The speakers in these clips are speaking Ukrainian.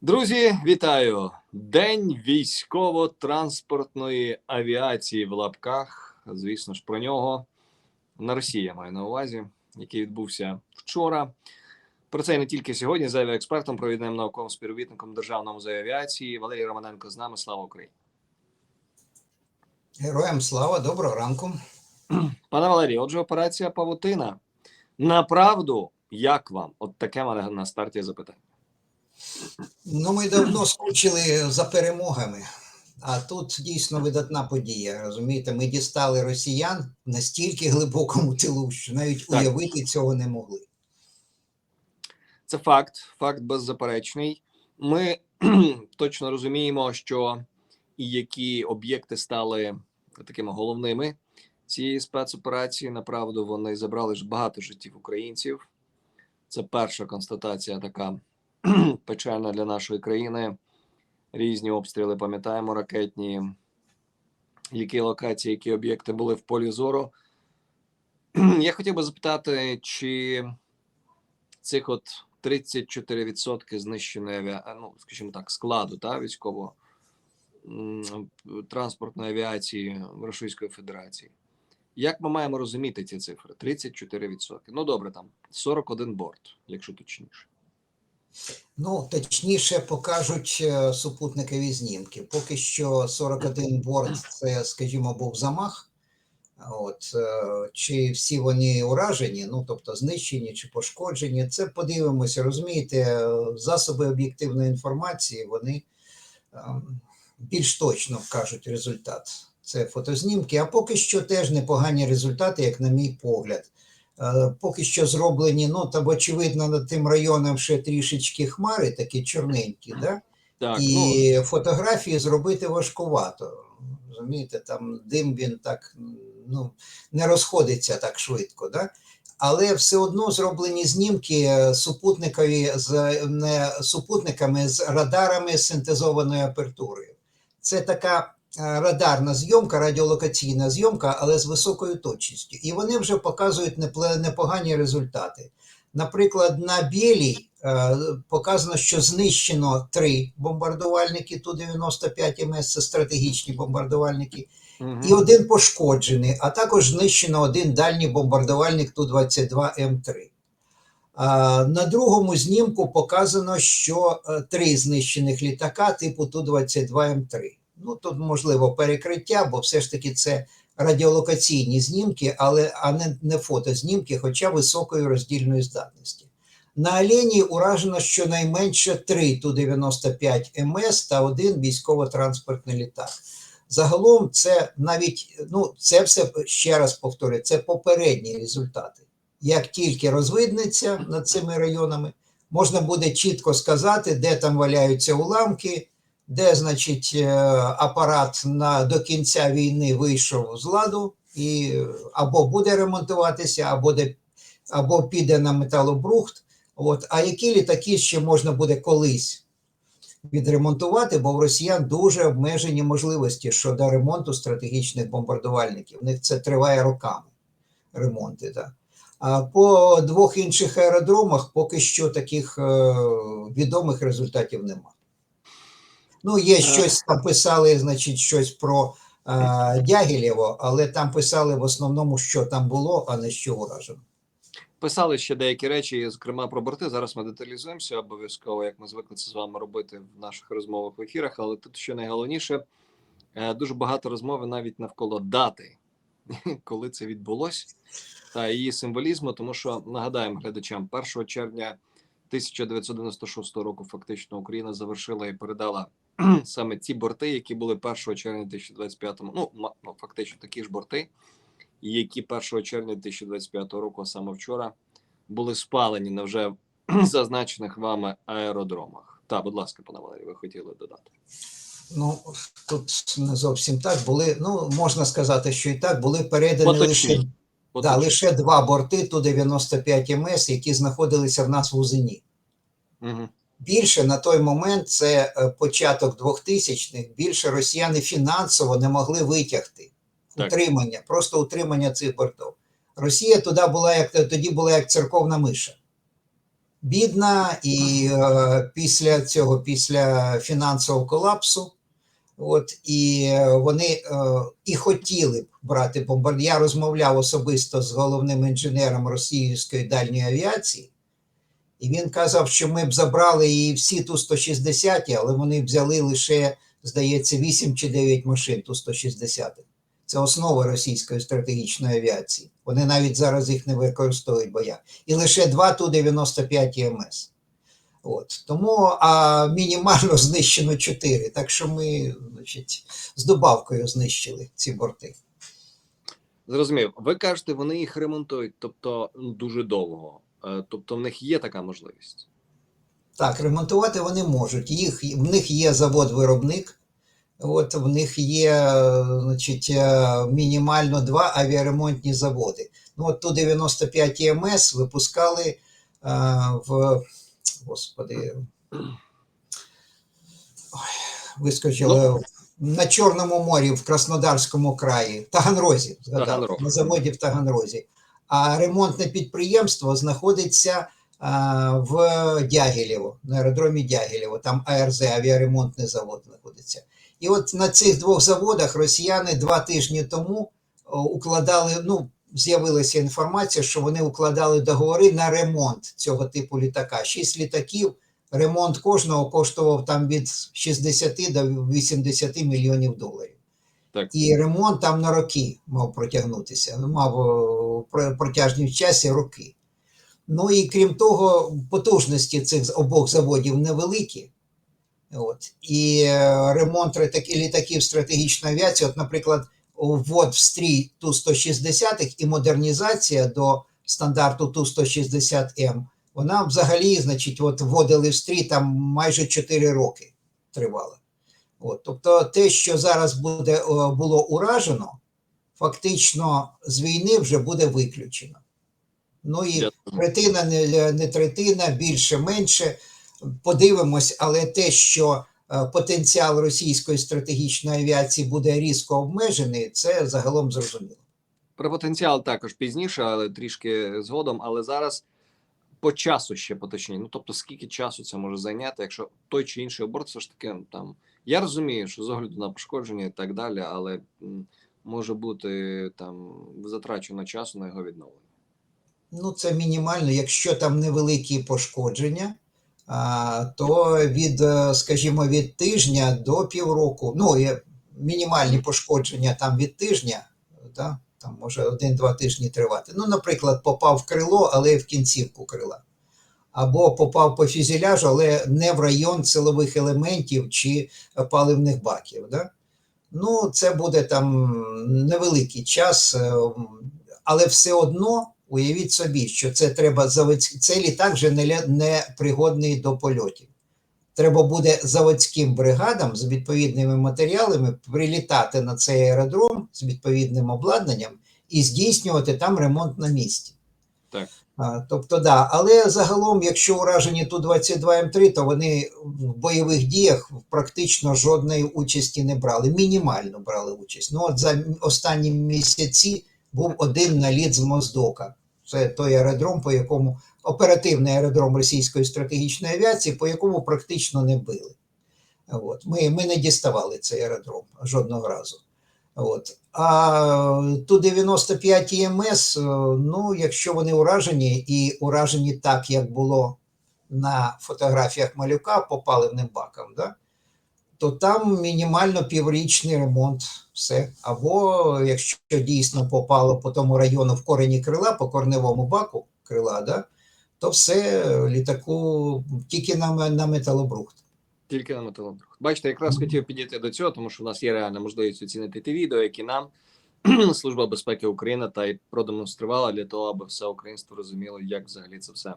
Друзі, вітаю! День військово-транспортної авіації в лапках. Звісно ж, про нього на Росії я маю на увазі, який відбувся вчора. Про це і не тільки сьогодні. За експертом, провідним науковим співробітником Державного музею авіації Валерій Романенко з нами. Слава Україні! Героям слава, доброго ранку. Пане Валерій, отже, операція Павутина. Направду, як вам? От таке мене на старті запитання. Ну, ми давно скучили за перемогами, а тут дійсно видатна подія. Розумієте, ми дістали росіян настільки глибокому тилу, що навіть Так. уявити цього не могли. Це факт, факт беззаперечний. Ми точно розуміємо, що і які об'єкти стали такими головними цієї спецоперації. Направду вони забрали ж багато життів українців. Це перша констатація така печальна для нашої країни. Різні обстріли, пам'ятаємо, ракетні, які локації, які об'єкти були в полі зору. Я хотів би запитати, чи цих от 34% знищеної авіа... ну, скажімо так, складу та, військово транспортної авіації Російської Федерації. Як ми маємо розуміти ці цифри? 34%. Ну добре, там 41 борт, якщо точніше. Ну, точніше покажуть е, супутникові знімки. Поки що 41 борт це, скажімо, був замах. От, е, чи всі вони уражені, ну тобто знищені чи пошкоджені, це подивимося. Розумієте, е, засоби об'єктивної інформації вони ем, більш точно вкажуть результат. Це фотознімки, а поки що теж непогані результати, як на мій погляд. Е, Поки що зроблені, ну там, очевидно, над тим районом ще трішечки хмари, такі чорненькі, да? Так, ну, і фотографії зробити важкувато. Розумієте, там дим він так ну, не розходиться так швидко. Да? Але все одно зроблені знімки супутникові з не супутниками з радарами з синтезованою апертурою. Це така радарна зйомка, радіолокаційна зйомка, але з високою точністю. І вони вже показують непогані результати. Наприклад, на білій е, показано, що знищено три бомбардувальники Ту-95 МС, це стратегічні бомбардувальники, мгм. і один пошкоджений, а також знищено один дальній бомбардувальник Ту-22М3. На другому знімку показано, що е, три знищених літака типу Ту-22М3. Ну, тут можливо перекриття, бо все ж таки це радіолокаційні знімки, але а не, не фотознімки, хоча високої роздільної здатності. На Олені уражено щонайменше 3 Ту-95 МС та один військово-транспортний літак. Загалом це навіть ну це все ще раз повторюю, це попередні результати. Як тільки розвиднеться над цими районами, можна буде чітко сказати, де там валяються уламки, де, значить, е, апарат на до кінця війни вийшов з ладу і е, або буде ремонтуватися, або де або піде на металобрухт. От, а які літаки ще можна буде колись відремонтувати, бо в росіян дуже обмежені можливості щодо ремонту стратегічних бомбардувальників. У них це триває роками ремонти. Да. А по двох інших аеродромах поки що таких е, відомих результатів нема. Ну, є щось там писали, значить, щось про е, Дягілєво, але там писали в основному, що там було, а не що уражено. Писали ще деякі речі, зокрема про борти. Зараз ми деталізуємося обов'язково, як ми звикли це з вами робити в наших розмовах в ефірах. Але тут що найголовніше, е, дуже багато розмови навіть навколо дати, коли це відбулося, та її символізму. Тому що нагадаємо глядачам, 1 червня 1996 року фактично Україна завершила і передала саме ті борти, які були 1 червня 2025 Ну, ма- ну фактично такі ж борти, які 1 червня 2025 року, а саме вчора, були спалені на вже зазначених вами аеродромах. Так, будь ласка, пане Валерій, ви хотіли додати. Ну, тут не зовсім так були. Ну, можна сказати, що і так були передані Поточні. лише, От да, тут- лише два борти Ту-95 МС, які знаходилися в нас в Узині. Мгм. Більше на той момент це е, початок 2000-х, більше росіяни фінансово не могли витягти Так. утримання, просто утримання цих бортів. Росія туди була як тоді була як церковна миша. бідна, і е, після цього, після фінансового колапсу, от і е, вони е, і хотіли б брати бомбардир. Я розмовляв особисто з головним інженером російської дальньої авіації, і він казав, що ми б забрали і всі ту 160 але вони взяли лише, здається, 8 чи 9 машин ту 160 Це основа російської стратегічної авіації. Вони навіть зараз їх не використовують в боях. І лише два Ту-95 МС. От. Тому а мінімально знищено 4. Так що ми значить, з добавкою знищили ці борти. Зрозумів. Ви кажете, вони їх ремонтують, тобто дуже довго. Е, Тобто в них є така можливість. Так, ремонтувати вони можуть. Їх, в них є завод-виробник, от в них є е, значить, е, мінімально два авіаремонтні заводи. Ну, от ту 95 МС випускали е, в господи. Ой, вискочило на Чорному морі в Краснодарському краї, Таганрозі, згадав, Таганрог. на заводі в Таганрозі. А ремонтне підприємство знаходиться в Дягілєво, на аеродромі Дягілєво, там АРЗ, авіаремонтний завод знаходиться. І от на цих двох заводах росіяни два тижні тому укладали, ну, з'явилася інформація, що вони укладали договори на ремонт цього типу літака. Шість літаків, ремонт кожного коштував там від 60 до 80 мільйонів доларів. Так. І ремонт там на роки мав протягнутися, мав о, про- протяжність в часі роки. Ну і крім того, потужності цих обох заводів невеликі. От. І е, ремонт літак- літаків стратегічної авіації, от, наприклад, ввод в стрій Ту-160 і модернізація до стандарту Ту-160М, вона взагалі, значить, от вводили в стрій там майже 4 роки тривала. От, тобто те, що зараз буде, було уражено, фактично з війни вже буде виключено. Ну і третина, не, не третина, більше, менше. Подивимось, але те, що е, потенціал російської стратегічної авіації буде різко обмежений, це загалом зрозуміло. Про потенціал також пізніше, але трішки згодом. Але зараз по часу ще поточніше. Ну тобто, скільки часу це може зайняти, якщо той чи інший аборт, все ж таки там. Я розумію, що з огляду на пошкодження і так далі, але може бути там затрачено часу на його відновлення. Ну, це мінімально, якщо там невеликі пошкодження, то від, е, скажімо, від тижня до півроку, ну, мінімальні пошкодження там від тижня, да, там може один-два тижні тривати. Ну, наприклад, попав в крило, але в кінцівку крила. Або попав по фюзеляжу, але не в район силових елементів чи паливних баків. Да? Ну, це буде там невеликий час, е, але все одно уявіть собі, що це треба заводськ... цей літак вже не, не пригодний до польотів. Треба буде заводським бригадам з відповідними матеріалами прилітати на цей аеродром з відповідним обладнанням і здійснювати там ремонт на місці. Так. Тобто, да. Але загалом, якщо уражені Ту-22М3, то вони в бойових діях практично жодної участі не брали. Мінімально брали участь. Ну, от за останні місяці був один наліт з Моздока. Це той аеродром, по якому оперативний аеродром російської стратегічної авіації, по якому практично не били. От. Ми, ми не діставали цей аеродром жодного разу. От. А ту 95 МС, е, ну, якщо вони уражені, і уражені так, як було на фотографіях малюка по паливним бакам, да, то там мінімально піврічний ремонт. Все. Або якщо дійсно попало по тому району в корені крила, по корневому баку крила, да, то все літаку тільки на, на металобрухт. Тільки на металобрухт. Бачите, якраз хотів підійти до цього, тому що в нас є реальна можливість оцінити ті відео, які нам Служба безпеки України та й продемонструвала для того, аби все українство розуміло, як взагалі це все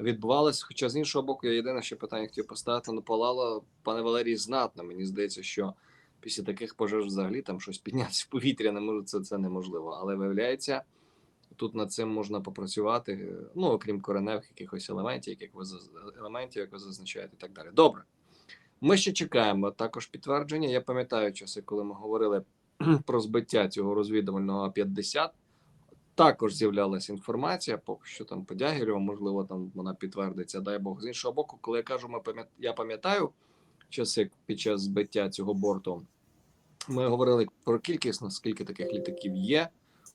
відбувалося. Хоча з іншого боку, я єдине, що питання хотів поставити ну, палало, пане Валерій, знатно. Мені здається, що після таких пожеж взагалі там щось піднятися в повітря не може, це, це неможливо. Але виявляється, тут над цим можна попрацювати, ну окрім кореневих якихось елементів, яких ви елементів, як ви зазначаєте, і так далі. Добре. Ми ще чекаємо також підтвердження. Я пам'ятаю часи, коли ми говорили про збиття цього розвідувального А-50. також з'являлася інформація, поки що там по Дягілєву, можливо, там вона підтвердиться, дай Бог. З іншого боку, коли я кажу, ми пам'ят... я пам'ятаю часи під час збиття цього борту, ми говорили про кількість, наскільки таких літаків є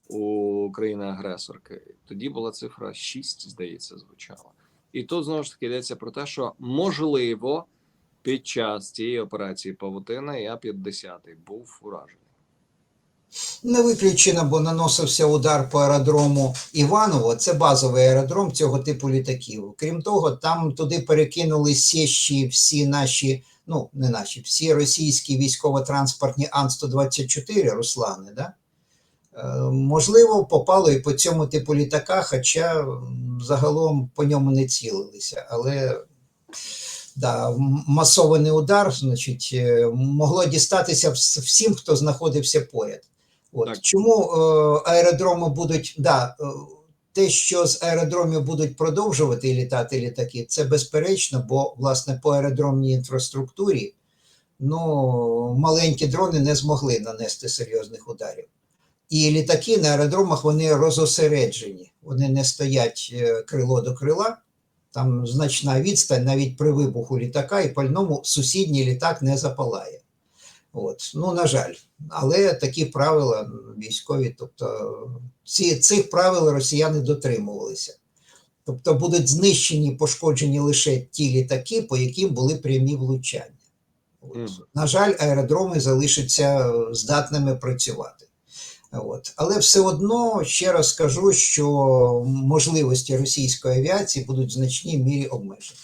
у країни-агресорки. Тоді була цифра 6, здається, звучала. І тут знову ж таки йдеться про те, що можливо під час цієї операції Павутина і А-50 був уражений. Не виключено, бо наносився удар по аеродрому Іваново. Це базовий аеродром цього типу літаків. Крім того, там туди перекинули сєщі всі наші, ну не наші, всі російські військово-транспортні Ан-124 Руслани. Да? Е, можливо, попало і по цьому типу літака, хоча загалом по ньому не цілилися. Але да, масований удар, значить, е, могло дістатися всім, хто знаходився поряд. От. Так. Чому е, аеродроми будуть, да, е, те, що з аеродромів будуть продовжувати літати літаки, це безперечно, бо власне по аеродромній інфраструктурі ну, маленькі дрони не змогли нанести серйозних ударів. І літаки на аеродромах вони розосереджені, вони не стоять е, крило до крила. Там значна відстань навіть при вибуху літака і пальному сусідній літак не запалає. От. Ну, на жаль, але такі правила військові, тобто ці, цих правил росіяни дотримувалися. Тобто будуть знищені, пошкоджені лише ті літаки, по яким були прямі влучання. От. Мгм. На жаль, аеродроми залишаться е, здатними працювати. От. Але все одно ще раз скажу, що можливості російської авіації будуть в значній мірі обмежені.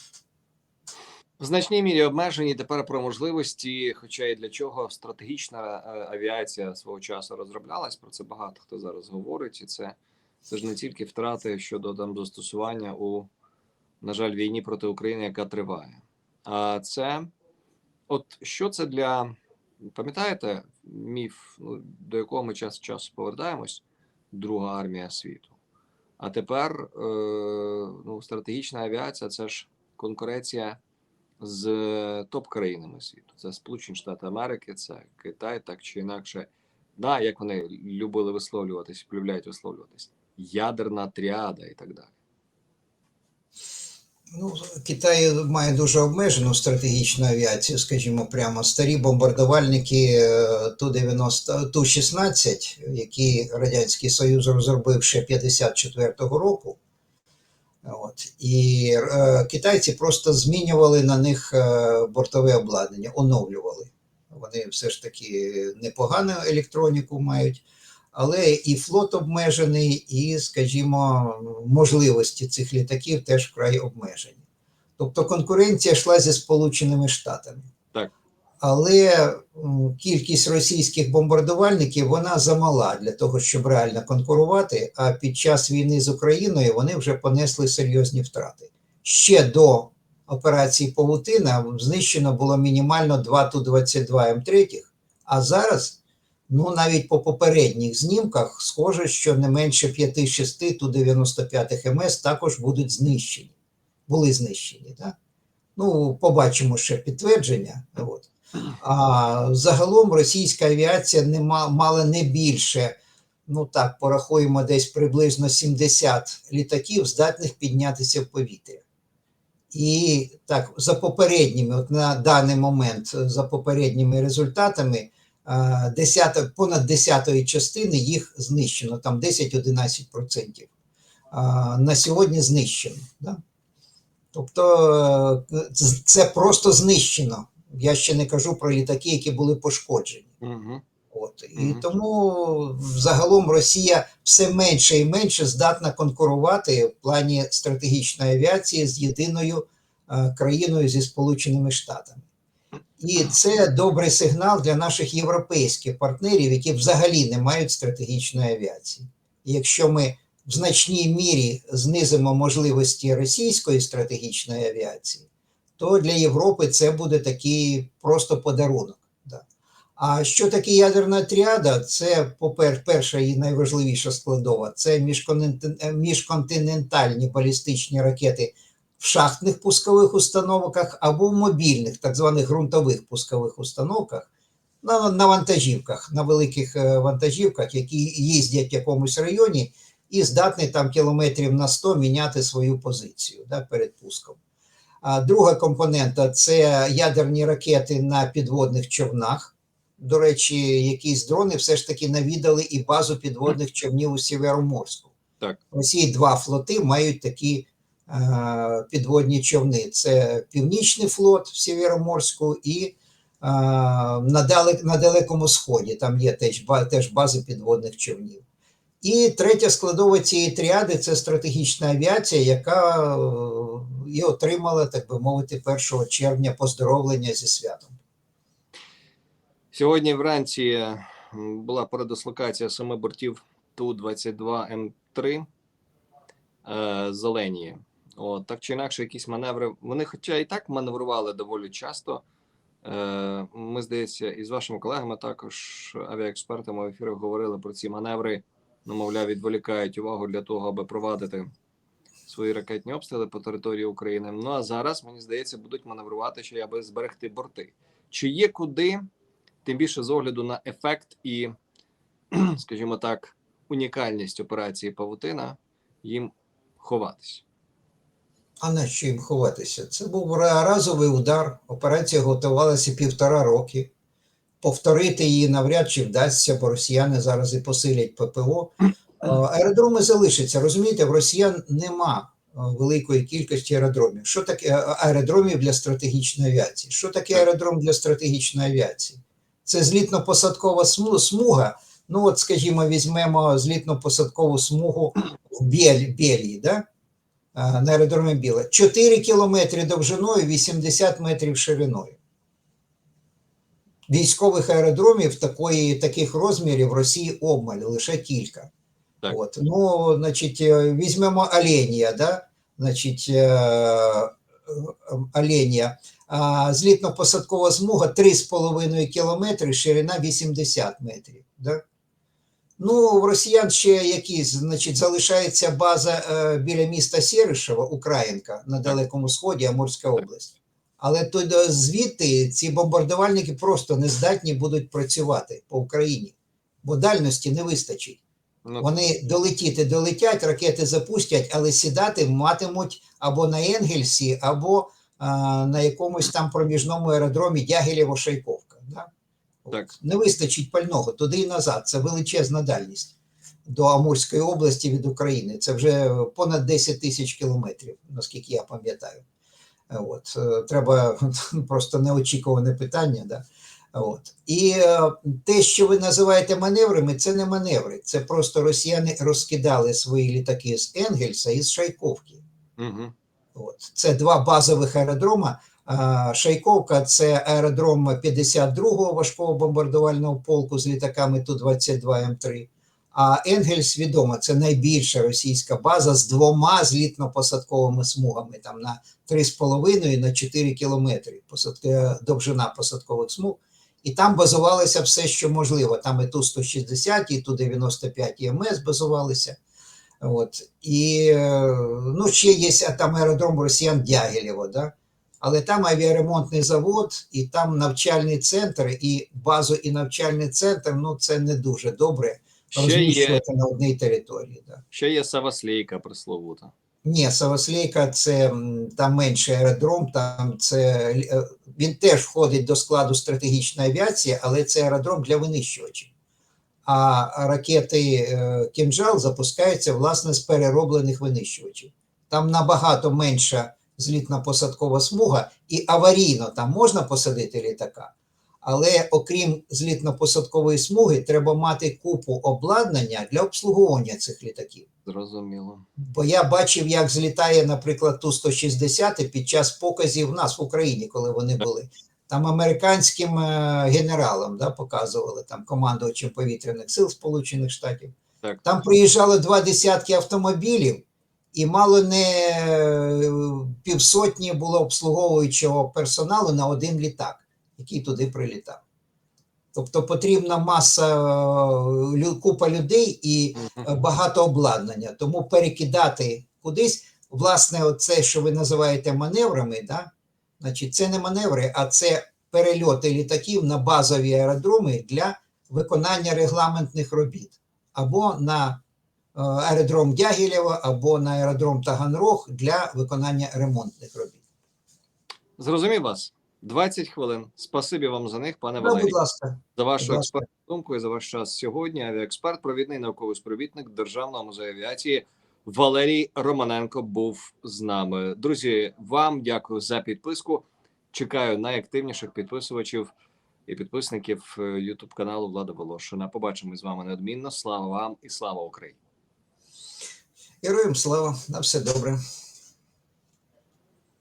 В значній мірі обмежені тепер про можливості, хоча і для чого стратегічна е, авіація свого часу розроблялась. Про це багато хто зараз говорить, і це, це ж не тільки втрати щодо там застосування у, на жаль, війні проти України, яка триває. А це, от що це для пам'ятаєте, міф, ну, до якого ми час часу повертаємось, Друга армія світу. А тепер е, ну, стратегічна авіація це ж конкуренція з топ-країнами світу. Це Сполучені Штати Америки, це Китай, так чи інакше. Да, як вони любили висловлюватись, полюбляють висловлюватись. Ядерна тріада і так далі. Ну, Китай має дуже обмежену стратегічну авіацію, скажімо прямо. Старі бомбардувальники е, Ту-90, Ту-16, які Радянський Союз розробив ще 54-го року. От. І е, китайці просто змінювали на них е, бортове обладнання, оновлювали. Вони все ж таки непогану електроніку мають, але і флот обмежений, і, скажімо, можливості цих літаків теж вкрай обмежені. Тобто конкуренція йшла зі Сполученими Штатами. Так. Але кількість російських бомбардувальників вона замала для того, щоб реально конкурувати. А під час війни з Україною вони вже понесли серйозні втрати. Ще до операції Павутина знищено було мінімально 2 Ту-22 М3, а зараз Ну, навіть по попередніх знімках схоже, що не менше 5-6 Ту-95 МС також будуть знищені. Були знищені. Так? Ну, побачимо ще підтвердження. От. А загалом російська авіація не мала не більше, ну так, порахуємо десь приблизно 70 літаків, здатних піднятися в повітря. І так, за попередніми, от на даний момент, за попередніми результатами, а, десята, понад десятої частини їх знищено, там 10-11%. На сьогодні знищено. Да? Тобто е, це- просто знищено. Я ще не кажу про літаки, які були пошкоджені. Угу. От. І Мгм. тому загалом Росія все менше і менше здатна конкурувати в плані стратегічної авіації з єдиною е, країною зі Сполученими Штатами. І це добрий сигнал для наших європейських партнерів, які взагалі не мають стратегічної авіації. І якщо ми в значній мірі знизимо можливості російської стратегічної авіації, то для Європи це буде такий просто подарунок. А що таке ядерна тріада? Це, попер, перша і найважливіша складова це міжконтинентальні балістичні ракети в шахтних пускових установках або в мобільних, так званих ґрунтових пускових установках, на, на вантажівках, на великих е, вантажівках, які їздять в якомусь районі, і здатний там кілометрів на 100 міняти свою позицію да, перед пуском. А друга компонента це ядерні ракети на підводних човнах. До речі, якісь дрони все ж таки навідали і базу підводних човнів у Сєвєроморську. Так. Росії два флоти мають такі підводні човни: це Північний флот в Сєвєроморську і е, на, далек, на Далекому Сході. Там є теж, теж бази підводних човнів. І третя складова цієї тріади це стратегічна авіація, яка е, і отримала, так би мовити, 1 червня поздоровлення зі святом. Сьогодні вранці була передислокація семи бортів Ту-22М3 е, зелені. От, так чи інакше, якісь маневри. Вони, хоча і так маневрували доволі часто. Е, ми, здається, і з вашими колегами, також авіаекспертами в ефірах говорили про ці маневри. Ну, мовляв, відволікають увагу для того, аби провадити свої ракетні обстріли по території України. Ну а зараз, мені здається, будуть маневрувати ще аби зберегти борти. Чи є куди, тим більше з огляду на ефект і, скажімо так, унікальність операції Павутина, їм ховатись? А на що їм ховатися? Це був разовий удар. Операція готувалася півтора роки. Повторити її навряд чи вдасться, бо росіяни зараз і посилять ППО. Аеродроми залишаться. Розумієте, в росіян нема великої кількості аеродромів. Що таке аеродромів для стратегічної авіації? Що таке аеродром для стратегічної авіації? Це злітно-посадкова смуга. Ну, от, скажімо, візьмемо злітно-посадкову смугу в Біль, Бельгії, да? А, на аеродромі Біле. 4 кілометри довжиною, 80 метрів шириною. Військових аеродромів такої, таких розмірів в Росії обмаль, лише кілька. Так. От. Ну, значить, е, візьмемо Оленія, да? значить, е, е, Оленія. Злітно-посадкова смуга 3,5 кілометри, ширина 80 метрів. Да? Ну, в росіян ще якісь, значить, залишається база е, біля міста Сєришева, Українка, на Далекому Сході, Амурська область. Але е, звідти ці бомбардувальники просто не здатні будуть працювати по Україні, бо дальності не вистачить. Ну, Вони долетіти долетять, ракети запустять, але сідати матимуть або на Енгельсі, або а, на якомусь там проміжному аеродромі Дягілєво-Шайковка. Да? Так. Не вистачить пального туди і назад. Це величезна дальність до Амурської області від України. Це вже понад 10 тисяч кілометрів, наскільки я пам'ятаю. От. е, Треба просто неочікуване питання. Да? От. І е, те, що ви називаєте маневрами, це не маневри. Це просто росіяни розкидали свої літаки з Енгельса і з Шайковки. угу. От. Це два базових аеродрома. Шайковка це аеродром 52-го важкого бомбардувального полку з літаками Ту-22М3. А Енгельс відомо, це найбільша російська база з двома злітно-посадковими смугами, там на 3,5 і на 4 кілометри довжина посадкових смуг. І там базувалося все, що можливо. Там і Ту-160, і Ту-95 і МС базувалися. От. І е, ну, ще є там аеродром росіян Дягілєво, да? Але там авіаремонтний завод, і там навчальний центр, і базу, і навчальний центр ну це не дуже добре розміщувати на одній території. Да. ще є Саваслейка пресловута. Ні, Савослейка це там менший аеродром, там це е, він теж входить до складу стратегічної авіації, але це аеродром для винищувачів. А ракети е, Кінжал запускаються власне з перероблених винищувачів. Там набагато менша злітно-посадкова смуга, і аварійно там можна посадити літака. Але окрім злітно-посадкової смуги, треба мати купу обладнання для обслуговування цих літаків. Зрозуміло. Бо я бачив, як злітає, наприклад, Ту-160 під час показів в нас в Україні, коли вони були. Там американським е, генералам да, показували, там командувачем повітряних сил Сполучених Штатів. Так. Там приїжджало два десятки автомобілів, і мало не е, півсотні було обслуговуючого персоналу на один літак, який туди прилітав. Тобто потрібна маса, е, купа людей і е, багато обладнання. Тому перекидати кудись, власне, оце, що ви називаєте маневрами, да? значить, це не маневри, а це перельоти літаків на базові аеродроми для виконання регламентних робіт або на аеродром Дягілєва або на аеродром Таганрог для виконання ремонтних робіт. Зрозумів вас. 20 хвилин. Спасибі вам за них, пане Да, Валерій. будь ласка. За вашу експертну думку і за ваш час сьогодні. Авіаексперт, провідний науковий співробітник Державного музею авіації Валерій Романенко був з нами. Друзі, вам дякую за підписку. Чекаю найактивніших підписувачів і підписників Ютуб каналу Влада Волошина. Побачимось з вами неодмінно. Слава вам і слава Україні! Героям слава, на все добре.